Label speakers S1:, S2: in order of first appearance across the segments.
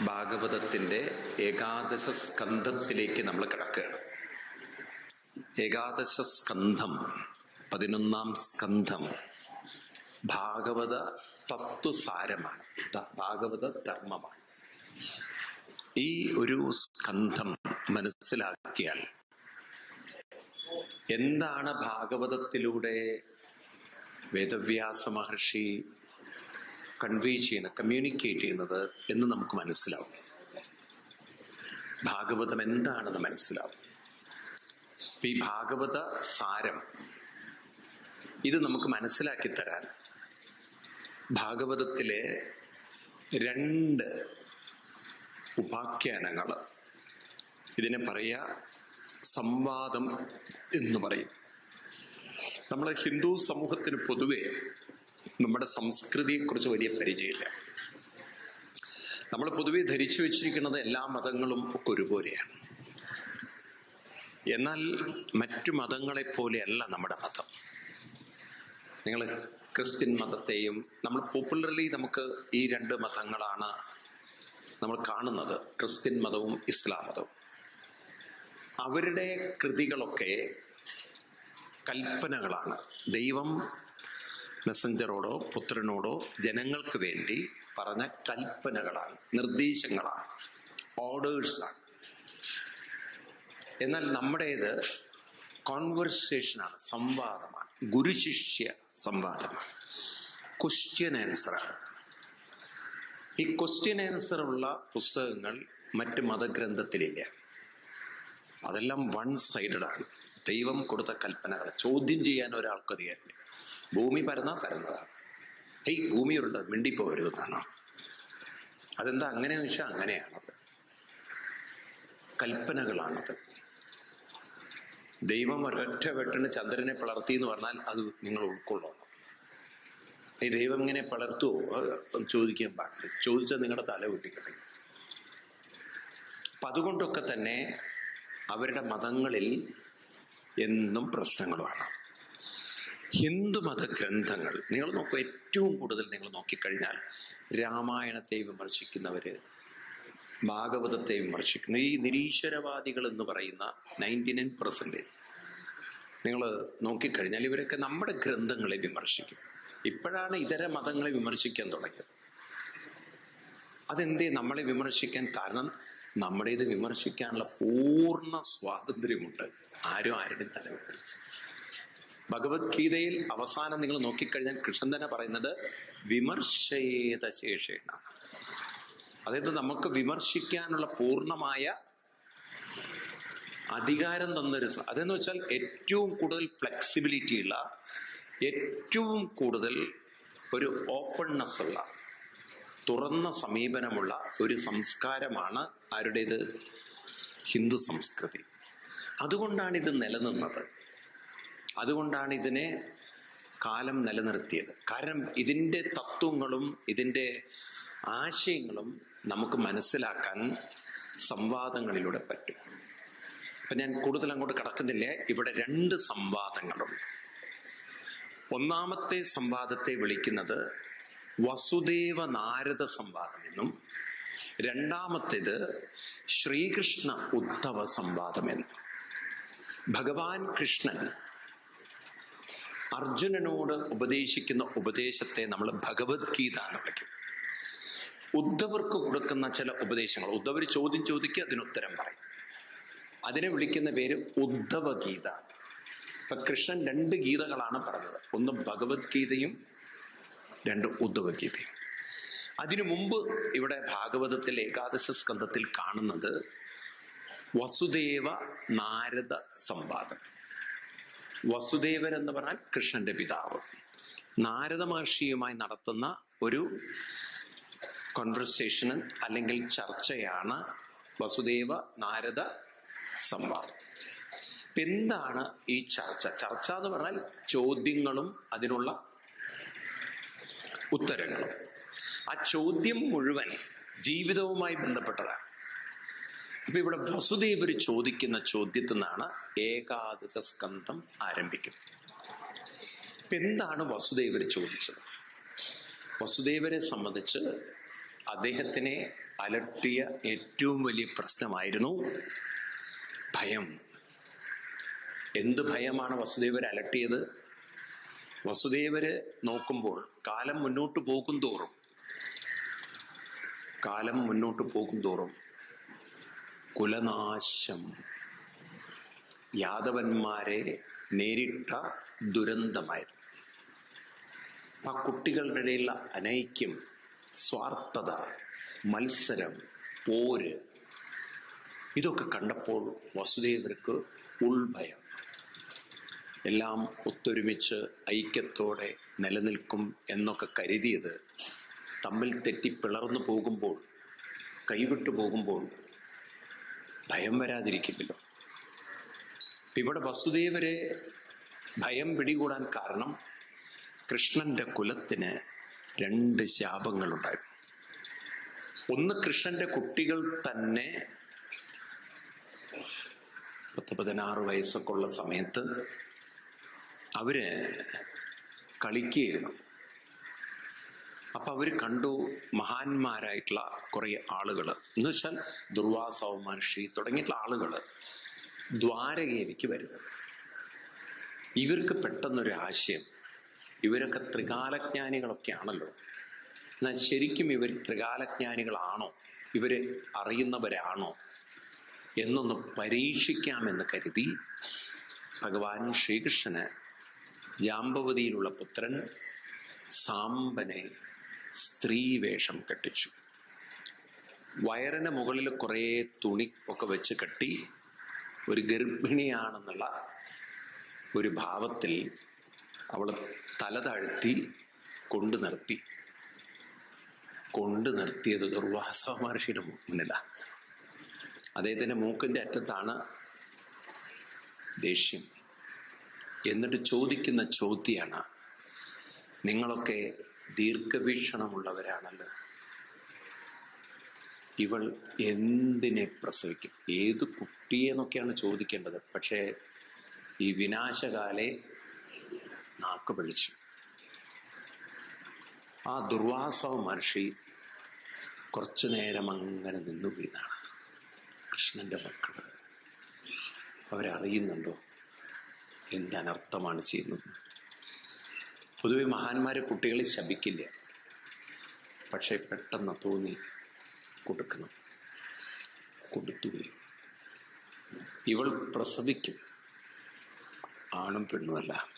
S1: ഭാഗവതത്തിന്റെ ഏകാദശ സ്കന്ധത്തിലേക്ക് നമ്മൾ കിടക്കുകയാണ്. ഏകാദശ സ്കന്ധം പതിനൊന്നാം സ്കന്ധം ഭാഗവത തത്വസാരമാണ് ഭാഗവത ധർമ്മമാണ്. ഈ ഒരു സ്കന്ധം മനസ്സിലാക്കിയാൽ എന്താണ് ഭാഗവതത്തിലൂടെ വേദവ്യാസ മഹർഷി കൺവേ ചെയ്യുന്നത് കമ്മ്യൂണിക്കേറ്റ് ചെയ്യുന്നത് എന്ന് നമുക്ക് മനസ്സിലാവും. ഭാഗവതം എന്താണെന്ന് മനസ്സിലാവും. ഈ ഭാഗവത സാരം ഇത് നമുക്ക് മനസ്സിലാക്കി തരാൻ ഭാഗവതത്തിലെ രണ്ട് ഉപാഖ്യാനങ്ങൾ ഇതിനെ പറയുക സംവാദം എന്ന് പറയും. നമ്മളെ ഹിന്ദു സമൂഹത്തിന് പൊതുവെ നമ്മുടെ സംസ്കൃതിയെക്കുറിച്ച് വലിയ പരിചയമില്ല. നമ്മൾ പൊതുവെ ധരിച്ചു വെച്ചിരിക്കുന്നത് എല്ലാ മതങ്ങളും ഒക്കെ ഒരുപോലെയാണ്. എന്നാൽ മറ്റു മതങ്ങളെ പോലെയല്ല നമ്മുടെ മതം. നിങ്ങൾ ക്രിസ്ത്യൻ മതത്തെയും നമ്മൾ പോപ്പുലർലി നമുക്ക് ഈ രണ്ട് മതങ്ങളാണ് നമ്മൾ കാണുന്നത്. ക്രിസ്ത്യൻ മതവും ഇസ്ലാം മതവും. അവരുടെ കൃതികളൊക്കെ കൽപ്പനകളാണ്. ദൈവം മെസ്സഞ്ചറോടോ പുത്രനോടോ ജനങ്ങൾക്ക് വേണ്ടി പറഞ്ഞ കൽപ്പനകളാണ് നിർദ്ദേശങ്ങളാണ് ഓർഡേഴ്സാണ് എന്നാൽ നമ്മുടേത് കോൺവെർസേഷനാണ് സംവാദമാണ് ഗുരുശിഷ്യ സംവാദമാണ്. ക്വസ്റ്റ്യൻ ആൻസറാണ് ഈ ക്വസ്റ്റ്യൻ ആൻസർ ഉള്ള പുസ്തകങ്ങൾ മറ്റ് മതഗ്രന്ഥത്തിലില്ല. അതെല്ലാം വൺ സൈഡഡ് ആണ്. ദൈവം കൊടുത്ത കൽപ്പനകൾ ചോദ്യം ചെയ്യാൻ ഒരാൾക്ക് അധികാരമില്ല ഭൂമി പരന്നാ പരന്നതാണ് ഈ ഭൂമി ഉരുണ്ട മിണ്ടിപ്പോരുതെന്നാണോ അതെന്താ അങ്ങനെ വെച്ചാൽ അങ്ങനെയാണത് കൽപ്പനകളാണത്. ദൈവം ഒരൊറ്റ വെട്ടിന് ചന്ദ്രനെ പിളർത്തി എന്ന് പറഞ്ഞാൽ അത് നിങ്ങൾ ഉൾക്കൊള്ളണം. ഈ ദൈവം ഇങ്ങനെ പിളർത്തുവോ? ചോദിക്കാൻ പാടില്ല. ചോദിച്ചാൽ നിങ്ങളുടെ തല കുട്ടിക്കട്ടെ അപ്പൊ അതുകൊണ്ടൊക്കെ തന്നെ അവരുടെ മതങ്ങളിൽ എന്നും പ്രശ്നങ്ങളുമാണ്. ഹിന്ദുമത ഗ്രന്ഥങ്ങൾ നിങ്ങൾ നോക്കുക ഏറ്റവും കൂടുതൽ നിങ്ങൾ നോക്കിക്കഴിഞ്ഞാൽ രാമായണത്തെ വിമർശിക്കുന്നവര് ഭാഗവതത്തെ വിമർശിക്കുന്ന ഈ നിരീശ്വരവാദികൾ എന്ന് പറയുന്ന നയന്റി നയൻ പെർസെന്റേജ് നിങ്ങൾ നോക്കിക്കഴിഞ്ഞാൽ ഇവരൊക്കെ നമ്മുടെ ഗ്രന്ഥങ്ങളെ വിമർശിക്കും. ഇപ്പോഴാണ് ഇതര മതങ്ങളെ വിമർശിക്കാൻ തുടങ്ങിയത്. അതെന്തേ നമ്മളെ വിമർശിക്കാൻ കാരണം? നമ്മുടേത് വിമർശിക്കാനുള്ള പൂർണ സ്വാതന്ത്ര്യമുണ്ട്. ആരും ആരുടെയും തലവെട്ടില്ല ഭഗവത്ഗീതയിൽ അവസാനം നിങ്ങൾ നോക്കിക്കഴിഞ്ഞാൽ കൃഷ്ണൻ തന്നെ പറയുന്നത് വിമർശയേത ശേഷേണ. അതായത് നമുക്ക് വിമർശിക്കാനുള്ള പൂർണമായ അധികാരം തന്നൊരു അതെന്ന് വെച്ചാൽ ഏറ്റവും കൂടുതൽ ഫ്ലെക്സിബിലിറ്റി ഉള്ള ഏറ്റവും കൂടുതൽ ഒരു ഓപ്പൺനെസ് ഉള്ള തുറന്ന സമീപനമുള്ള ഒരു സംസ്കാരമാണ് ആരുടേത്? ഹിന്ദു സംസ്കൃതി. അതുകൊണ്ടാണ് ഇത് നിലനിന്നത്. അതുകൊണ്ടാണ് ഇതിനെ കാലം നിലനിർത്തിയത്. കാരണം ഇതിന്റെ തത്വങ്ങളും ഇതിന്റെ ആശയങ്ങളും നമുക്ക് മനസ്സിലാക്കാൻ സംവാദങ്ങളിലൂടെ പറ്റും. ഇപ്പൊ ഞാൻ കൂടുതൽ അങ്ങോട്ട് കടക്കുന്നില്ല. ഇവിടെ രണ്ട് സംവാദങ്ങളുണ്ട്. ഒന്നാമത്തെ സംവാദത്തെ വിളിക്കുന്നത് വസുദേവ നാരദ സംവാദം എന്നും രണ്ടാമത്തേത് ശ്രീകൃഷ്ണ ഉദ്ധവ സംവാദം എന്നും. ഭഗവാൻ കൃഷ്ണൻ അർജുനനോട് ഉപദേശിക്കുന്ന ഉപദേശത്തെ നമ്മൾ ഭഗവത്ഗീത എന്ന് വിളിക്കും. ഉദ്ധവർക്ക് കൊടുക്കുന്ന ചില ഉപദേശങ്ങൾ ഉദ്ധവർ ചോദ്യം ചോദിക്കുക അതിനുത്തരം പറയും. അതിനെ വിളിക്കുന്ന പേര് ഉദ്ധവഗീത. ഇപ്പൊ കൃഷ്ണൻ രണ്ട് ഗീതകളാണ് പറഞ്ഞത്. ഒന്ന് ഭഗവത്ഗീതയും രണ്ട് ഉദ്ധവഗീതയും. അതിനു മുമ്പ് ഇവിടെ ഭാഗവതത്തിൽ ഏകാദശ സ്കന്ധത്തിൽ കാണുന്നത് വസുദേവ നാരദ സംവാദം. വസുദേവൻ എന്ന് പറഞ്ഞാൽ കൃഷ്ണന്റെ പിതാവ്. നാരദ മഹർഷിയുമായി നടത്തുന്ന ഒരു കോൺവെർസേഷൻ അല്ലെങ്കിൽ ചർച്ചയാണ് വസുദേവ നാരദ സംവാദം. എന്താണ് ഈ ചർച്ച? ചർച്ച എന്ന് പറഞ്ഞാൽ ചോദ്യങ്ങളും അതിനുള്ള ഉത്തരങ്ങളും. ആ ചോദ്യം മുഴുവൻ ജീവിതവുമായി ബന്ധപ്പെട്ടതാണ്. അപ്പൊ ഇവിടെ വസുദേവർ ചോദിക്കുന്ന ചോദ്യത്തിൽ നിന്നാണ് ഏകാദശ സ്കന്ധം ആരംഭിക്കുന്നത്. ഇപ്പൊ എന്താണ് വസുദേവർ ചോദിച്ചത്? വസുദേവരെ സംബന്ധിച്ച് അദ്ദേഹത്തിനെ അലട്ടിയ ഏറ്റവും വലിയ പ്രശ്നമായിരുന്നു ഭയം. എന്ത് ഭയമാണ് വസുദേവർ അലട്ടിയത്? വസുദേവര് നോക്കുമ്പോൾ കാലം മുന്നോട്ട് പോകും തോറും കാലം മുന്നോട്ട് പോകും തോറും കുലനാശം. യാദവന്മാരെ നേരിട്ട ദുരന്തമായിരുന്നു. ആ കുട്ടികളുടെ ഇടയിലുള്ള അനൈക്യം സ്വാർത്ഥത മത്സരം പോര് ഇതൊക്കെ കണ്ടപ്പോൾ വസുദേവർക്ക് ഉൾഭയം. എല്ലാം ഒത്തൊരുമിച്ച് ഐക്യത്തോടെ നിലനിൽക്കും എന്നൊക്കെ കരുതിയത് തമ്മിൽ തെറ്റി പിളർന്നു പോകുമ്പോൾ കൈവിട്ടു പോകുമ്പോൾ ഭയം വരാതിരിക്കില്ലല്ലോ. ഇവിടെ വസുദേവരെ ഭയം പിടികൂടാൻ കാരണം കൃഷ്ണന്റെ കുലത്തിന് രണ്ട് ശാപങ്ങളുണ്ടായിരുന്നു ഒന്ന് കൃഷ്ണന്റെ കുട്ടികൾ തന്നെ പത്ത് പതിനാറ് വയസ്സൊക്കെ ഉള്ള സമയത്ത് അവർ കളിക്കുകയായിരുന്നു. അപ്പൊ അവർ കണ്ടു മഹാന്മാരായിട്ടുള്ള കുറെ ആളുകൾ എന്ന് വെച്ചാൽ ദുർവാസവ മഹർഷി തുടങ്ങിയിട്ടുള്ള ആളുകൾ ദ്വാരകയിലേക്ക് വരുന്നത്. ഇവർക്ക് പെട്ടെന്നൊരു ആശയം. ഇവരൊക്കെ ത്രികാലജ്ഞാനികളൊക്കെ ആണല്ലോ എന്നാൽ ശരിക്കും ഇവർ ത്രികാലജ്ഞാനികളാണോ? ഇവർ അറിയുന്നവരാണോ? എന്നൊന്ന് പരീക്ഷിക്കാമെന്ന് കരുതി ഭഗവാൻ ശ്രീകൃഷ്ണന് ജാമ്പവതിയിലുള്ള പുത്രൻ സാമ്പനെ സ്ത്രീ വേഷം കെട്ടിച്ചു. വയറിന് മുകളിൽ കുറേ തുണി ഒക്കെ വെച്ച് കെട്ടി ഒരു ഗർഭിണിയാണെന്നുള്ള ഒരു ഭാവത്തിൽ അവൾ തല താഴ്ത്തി കൊണ്ടു നിർത്തി. കൊണ്ടു നിർത്തിയത് ദുർവാസ മഹർഷിയുടെ മുന്നിലാണ് അദ്ദേഹത്തിന്റെ മൂക്കിന്റെ അറ്റത്താണ് ദേഷ്യം. എന്നിട്ട് ചോദിക്കുന്ന ചോദ്യമാണ് നിങ്ങളൊക്കെ ദീർഘവീക്ഷണമുള്ളവരാണല്ലോ. ഇവൾ എന്തിനെ പ്രസവിക്കും? ഏത് കുട്ടിയെന്നൊക്കെയാണ് ചോദിക്കേണ്ടത്. പക്ഷേ ഈ വിനാശകാലെ നാക്ക് പഴിച്ചു. ആ ദുർവാസവ മഹർഷി കുറച്ചു നേരം അങ്ങനെ നിന്നു വീണാണ് കൃഷ്ണന്റെ മക്കൾ അവരറിയുന്നുണ്ടോ? എന്തനർത്ഥമാണ് ചെയ്യുന്നത്? പൊതുവെ മഹാന്മാരെ കുട്ടികളെ ശപിക്കില്ല. പക്ഷെ പെട്ടെന്ന് തോന്നി കൊടുക്കണം. കൊടുത്തുകയും ഇവൾ പ്രസവിക്കും. ആണും പെണ്ണുമല്ല.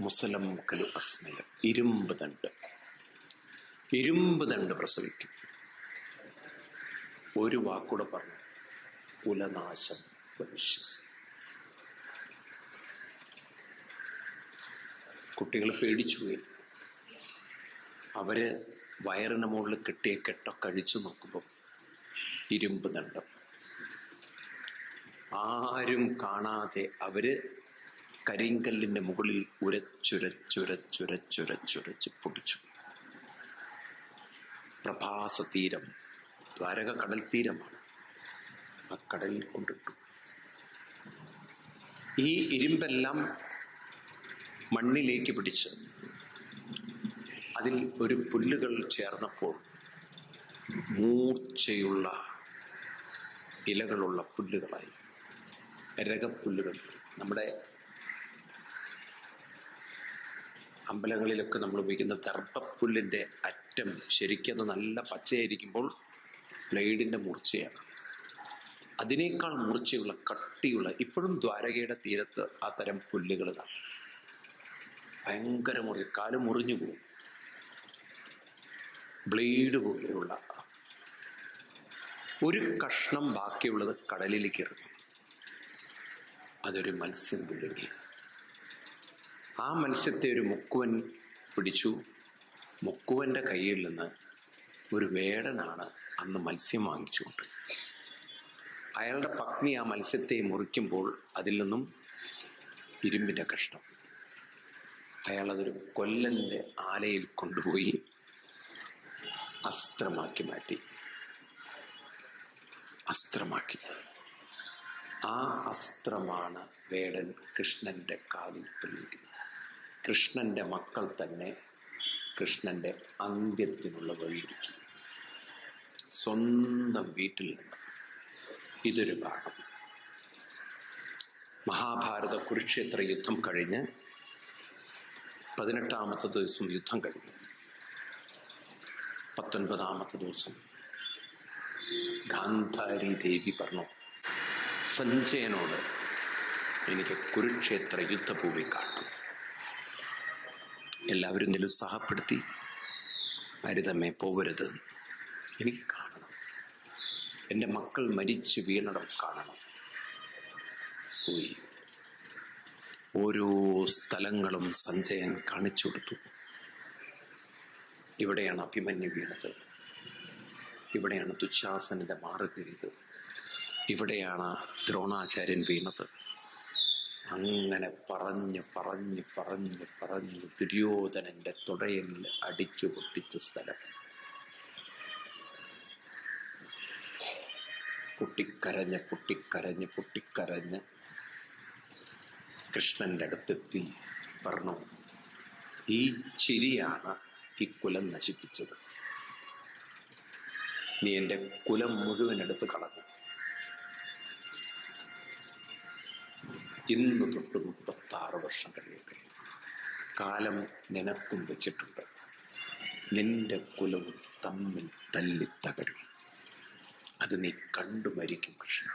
S1: മുസലം കലു അസ്മയം. ഇരുമ്പ് തണ്ട് ഇരുമ്പ് തണ്ട് പ്രസവിക്കും. ഒരു വാക്കൂടെ പറഞ്ഞു. കുലനാശം വിശ്വസി കുട്ടികൾ പേടിച്ചുപോയി അവർ വയറിന് മുകളിൽ കെട്ടിയ കെട്ടൊക്കെ അഴിച്ചു നോക്കുമ്പോൾ ഇരുമ്പ് ദണ്ഡം. ആരും കാണാതെ അവർ കരിങ്കല്ലിന്റെ മുകളിൽ ഉരച്ചുരച്ചുരച്ചുരച്ചുരച്ചുരച്ച് പൊടിച്ചു. പ്രഭാസ തീരം ദ്വാരക കടൽ തീരമാണ് ആ കടലിൽ കൊണ്ടിട്ടു. ഈ ഇരുമ്പെല്ലാം മണ്ണിലേക്ക് പിടിച്ച് അതിൽ ഒരു പുല്ലുകൾ ചേർന്നപ്പോൾ മൂർച്ചയുള്ള ഇലകളുള്ള പുല്ലുകളായി. രകപ്പുല്ലുകൾ. നമ്മുടെ അമ്പലങ്ങളിലൊക്കെ നമ്മൾ ഉപയോഗിക്കുന്ന ദർഭപ്പുല്ലിന്റെ അറ്റം ശരിക്കും അത് നല്ല പച്ചയായിരിക്കുമ്പോൾ ബ്ലേഡിന്റെ മൂർച്ചയാണ്. അതിനേക്കാൾ മൂർച്ചയുള്ള കട്ടിയുള്ള ഇപ്പോഴും ദ്വാരകയുടെ തീരത്ത് ആ തരം പുല്ലുകൾ കാണാം. ഭയങ്കര മുറി കാൽ മുറിഞ്ഞു പോകും ബ്ലേഡ് പോലെയുള്ള. ഒരു കഷ്ണം ബാക്കിയുള്ളത് കടലിലേക്ക് എറിഞ്ഞു. അതൊരു മത്സ്യം വിഴുങ്ങി. ആ മത്സ്യത്തെ ഒരു മുക്കുവൻ പിടിച്ചു. മുക്കുവന്റെ കയ്യിൽ നിന്ന് ഒരു വേടനാണ് അന്ന് മത്സ്യം വാങ്ങിച്ചുകൊണ്ട്. അയാളുടെ പത്നി ആ മത്സ്യത്തെ മുറിക്കുമ്പോൾ അതിൽ നിന്നും ഇരുമ്പിന്റെ കഷ്ണം. അയാൾ അതൊരു കൊല്ലന്റെ ആലയിൽ കൊണ്ടുപോയി അസ്ത്രമാക്കി മാറ്റി. അസ്ത്രമാക്കി. ആ അസ്ത്രമാണ് വേടൻ കൃഷ്ണന്റെ കാലിൽ പ്രയോഗിക്കുന്നത് കൃഷ്ണന്റെ മക്കൾ തന്നെ കൃഷ്ണന്റെ അന്ത്യത്തിനുള്ള വഴിയൊരുക്കി. സ്വന്തം വീട്ടിൽ നിന്ന് ഇതൊരു ഭാഗം. മഹാഭാരത കുരുക്ഷേത്ര യുദ്ധം കഴിഞ്ഞ് പതിനെട്ടാമത്തെ ദിവസം യുദ്ധം കഴിഞ്ഞു. പത്തൊൻപതാമത്തെ ദിവസം ഗാന്ധാരി ദേവി പറഞ്ഞു സഞ്ജയനോട് എനിക്ക് കുരുക്ഷേത്ര യുദ്ധഭൂമി കാണണം. എല്ലാവരും നിരുത്സാഹപ്പെടുത്തി അരുതമ്മേ പോകരുത്. എനിക്ക് കാണണം. എന്റെ മക്കൾ മരിച്ചു വീണടം കാണണം. പോയി. ഓരോ സ്ഥലങ്ങളും സഞ്ജയൻ കാണിച്ചു കൊടുത്തു. ഇവിടെയാണ് അഭിമന്യു വീണത്. ഇവിടെയാണ് ദുശാസനന്റെ മാറുകീറിയത് ഇവിടെയാണ് ദ്രോണാചാര്യൻ വീണത്. അങ്ങനെ പറഞ്ഞ് പറഞ്ഞ് പറഞ്ഞ് പറഞ്ഞ് ദുര്യോധനന്റെ തുടയിൽ അടിച്ചു പൊട്ടിച്ച സ്ഥലം. പൊട്ടിക്കരഞ്ഞ് പൊട്ടിക്കരഞ്ഞ് പൊട്ടിക്കരഞ്ഞ് കൃഷ്ണന്റെ അടുത്തെത്തി പറഞ്ഞു ഈ ചിരിയാണ് ഈ കുലം നശിപ്പിച്ചത്. നീ എന്റെ കുലം മുഴുവൻ എടുത്ത് കളഞ്ഞു. ഇന്ന് തൊട്ട് മുപ്പത്താറ് വർഷം കഴിയട്ടെ. കാലം നിനക്കും വെച്ചിട്ടുണ്ട്. നിന്റെ കുലവും തമ്മിൽ തല്ലി തകരും അത് നീ കണ്ടു മരിക്കും കൃഷ്ണ.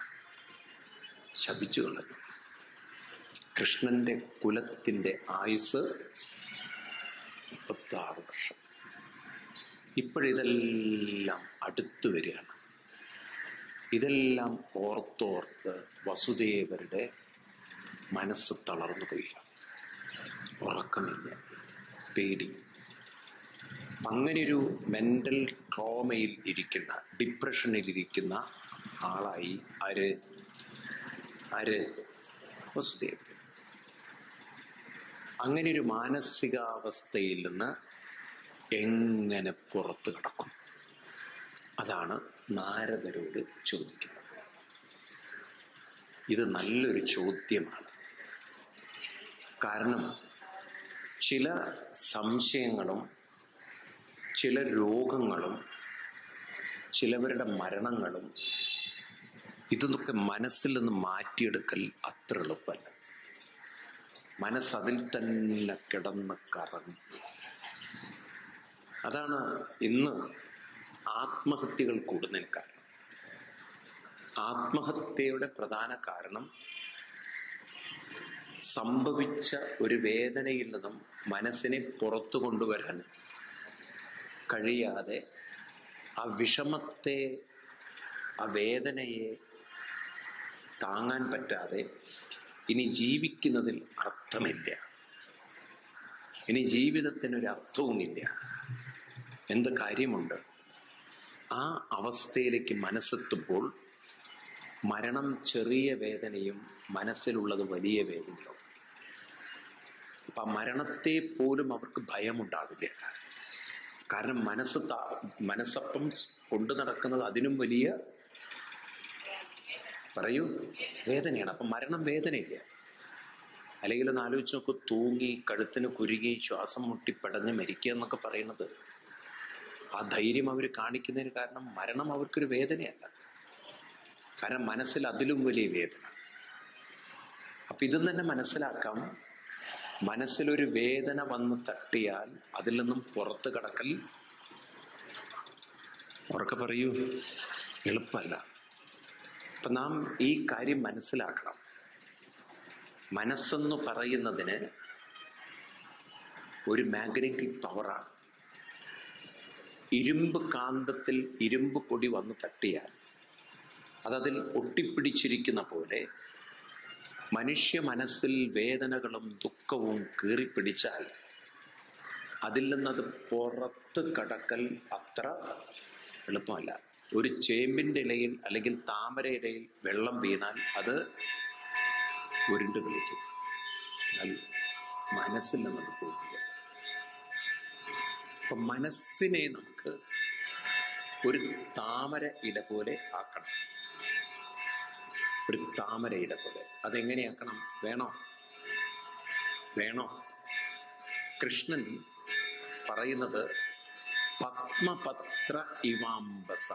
S1: ശപിച്ചു കളഞ്ഞു. കൃഷ്ണന്റെ കുലത്തിന്റെ ആയുസ് മുപ്പത്താറ് വർഷം. ഇപ്പോഴിതെല്ലാം അടുത്തു വരികയാണ്. ഇതെല്ലാം ഓർത്തോർത്ത് വസുദേവരുടെ മനസ്സ് തളർന്നു പോയി ഉറക്കമില്ല. പേടി. അങ്ങനെയൊരു മെന്റൽ ട്രോമയിൽ ഇരിക്കുന്ന ഡിപ്രഷനിൽ ഇരിക്കുന്ന ആളായി ആര്? ആര്? വസുദേവർ അങ്ങനെ ഒരു മാനസികാവസ്ഥയിൽ നിന്ന് എങ്ങനെ പുറത്തു കിടക്കും? അതാണ് നാരദരോട് ചോദിക്കുന്നത്. ഇത് നല്ലൊരു ചോദ്യമാണ്. കാരണം ചില സംശയങ്ങളും ചില രോഗങ്ങളും ചിലവരുടെ മരണങ്ങളും ഇതൊക്കെ മനസ്സിൽ നിന്ന് മാറ്റിയെടുക്കൽ അത്ര എളുപ്പമല്ല. മനസ്സ് അതിൽ തന്നെ കിടന്ന് കറങ്ങി. അതാണ് ഇന്ന് ആത്മഹത്യകൾ കൂടുന്നതിന് കാരണം. ആത്മഹത്യയുടെ പ്രധാന കാരണം സംഭവിച്ച ഒരു വേദനയിൽ നിന്നും മനസ്സിനെ പുറത്തു കൊണ്ടുവരാൻ കഴിയാതെ ആ വിഷമത്തെ ആ വേദനയെ താങ്ങാൻ പറ്റാതെ ഇനി ജീവിക്കുന്നതിൽ അർത്ഥമില്ല. ഇനി ജീവിതത്തിനൊരു അർത്ഥവുമില്ല എന്ത് കാര്യമുണ്ട്? ആ അവസ്ഥയിലേക്ക് മനസ്സെത്തുമ്പോൾ മരണം ചെറിയ വേദനയും മനസ്സിലുള്ളത് വലിയ വേദനയും. അപ്പൊ മരണത്തെ പോലും അവർക്ക് ഭയമുണ്ടാവില്ല. കാരണം മനസ്സ് മനസ്സപ്പം കൊണ്ടു നടക്കുന്നത് അതിനും വലിയ പറയൂ. വേദനയാണ്. അപ്പം മരണം വേദനയില്ല. അല്ലെങ്കിൽ ഒന്ന് ആലോചിച്ച് നോക്ക്. തൂങ്ങി കഴുത്തിന് കുരുങ്ങി ശ്വാസം മുട്ടി പെടഞ്ഞ് മരിക്കുക എന്നൊക്കെ പറയുന്നത് ആ ധൈര്യം അവർ കാണിക്കുന്നതിന് കാരണം മരണം അവർക്കൊരു വേദനയല്ല. കാരണം മനസ്സിൽ അതിലും വലിയ വേദന. അപ്പൊ ഇതും തന്നെ മനസ്സിലാക്കാം. മനസ്സിലൊരു വേദന വന്ന് തട്ടിയാൽ അതിൽ നിന്നും പുറത്ത് കടക്കൽ ഉറക്കെ പറയൂ. എളുപ്പമല്ല. അപ്പൊ നാം ഈ കാര്യം മനസ്സിലാക്കണം. മനസ്സെന്ന് പറയുന്നതിന് ഒരു മാഗ്നറ്റിക് പവറാണ്. ഇരുമ്പ് കാന്തത്തിൽ ഇരുമ്പ് പൊടി വന്ന് തട്ടിയാൽ അതതിൽ ഒട്ടിപ്പിടിച്ചിരിക്കുന്ന പോലെ മനുഷ്യ മനസ്സിൽ വേദനകളും ദുഃഖവും കീറിപ്പിടിച്ചാൽ അതിൽ നിന്നത് പുറത്ത് കടക്കൽ അത്ര എളുപ്പമല്ല. ഒരു ചേമ്പിന്റെ ഇലയിൽ അല്ലെങ്കിൽ താമര ഇലയിൽ വെള്ളം വീണാൽ അത് ഉരുണ്ട് കളിക്കും എന്നാൽ മനസ്സിൽ നമുക്ക് പോകില്ല അപ്പൊ മനസ്സിനെ നമുക്ക് ഒരു താമര ഇല പോലെ ആക്കണം. ഒരു താമര ഇല പോലെ. അതെങ്ങനെയാക്കണം വേണോ? വേണോ? കൃഷ്ണൻ പറയുന്നത് പത്മപത്ര ഇവാംബസ.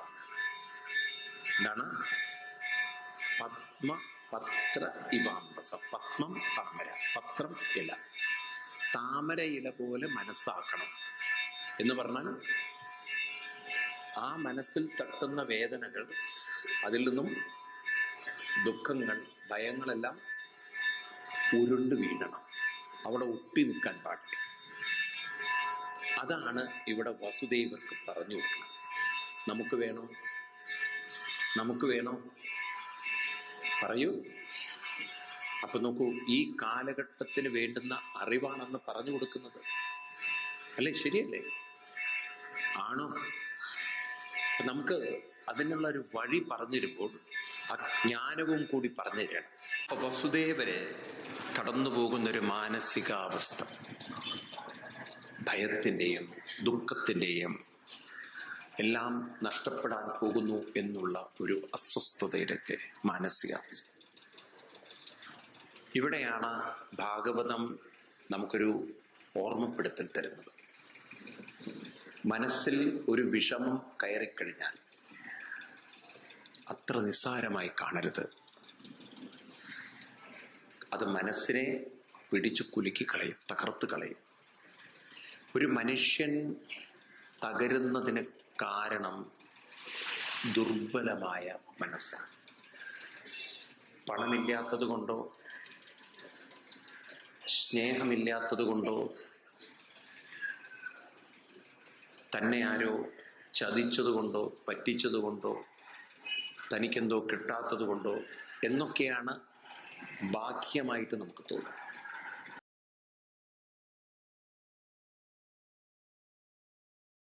S1: എന്താണ്? പത്മപത്ര ഇവാംബസ. പത്മം താമര. പത്രം ഇല. താമര ഇല പോലെ മനസ്സാക്കണം. എന്ന് പറഞ്ഞാൽ ആ മനസ്സിൽ തട്ടുന്ന വേദനകൾ അതിൽ നിന്നും ദുഃഖങ്ങൾ ഭയങ്ങളെല്ലാം ഉരുണ്ട് വീഴണം. അവിടെ ഒട്ടി നിൽക്കാൻ പാടില്ല. അതാണ് ഇവിടെ വസുദേവർക്ക് പറഞ്ഞു കൊടുക്കുന്നത്. നമുക്ക് വേണോ? നമുക്ക് വേണോ? പറയൂ. അപ്പൊ നോക്കൂ ഈ കാലഘട്ടത്തിന് വേണ്ടുന്ന അറിവാണെന്ന് പറഞ്ഞു കൊടുക്കുന്നത്. അല്ലേ? ശരിയല്ലേ? ആണോ? നമുക്ക് അതിനുള്ള ഒരു വഴി പറഞ്ഞു തരുമ്പോൾ ആ ജ്ഞാനവും കൂടി പറഞ്ഞു തരണം. അപ്പൊ വസുദേവരെ കടന്നു പോകുന്ന ഒരു മാനസികാവസ്ഥ. ഭയത്തിന്റെയും ദുഃഖത്തിന്റെയും എല്ലാം നഷ്ടപ്പെടാൻ പോകുന്നു എന്നുള്ള ഒരു അസ്വസ്ഥതയിലൊക്കെ മാനസിക ഇവിടെയാണ് ഭാഗവതം നമുക്കൊരു ഓർമ്മപ്പെടുത്തൽ തരുന്നത്. മനസ്സിൽ ഒരു വിഷമം കയറിക്കഴിഞ്ഞാൽ അത്ര നിസ്സാരമായി കാണരുത്. അത് മനസ്സിനെ പിടിച്ചു കുലുക്കി കളയും തകർത്ത് കളയും. ഒരു മനുഷ്യൻ തകരുന്നതിന് കാരണം ദുർബലമായ മനസ്സാണ്. പണമില്ലാത്തത് കൊണ്ടോ സ്നേഹമില്ലാത്തത് കൊണ്ടോ തന്നെ ആരോ ചതിച്ചതുകൊണ്ടോ പറ്റിച്ചതുകൊണ്ടോ തനിക്കെന്തോ കിട്ടാത്തത് കൊണ്ടോ എന്നൊക്കെയാണ് ബാഹ്യമായിട്ട് നമുക്ക് തോന്നുന്നത്.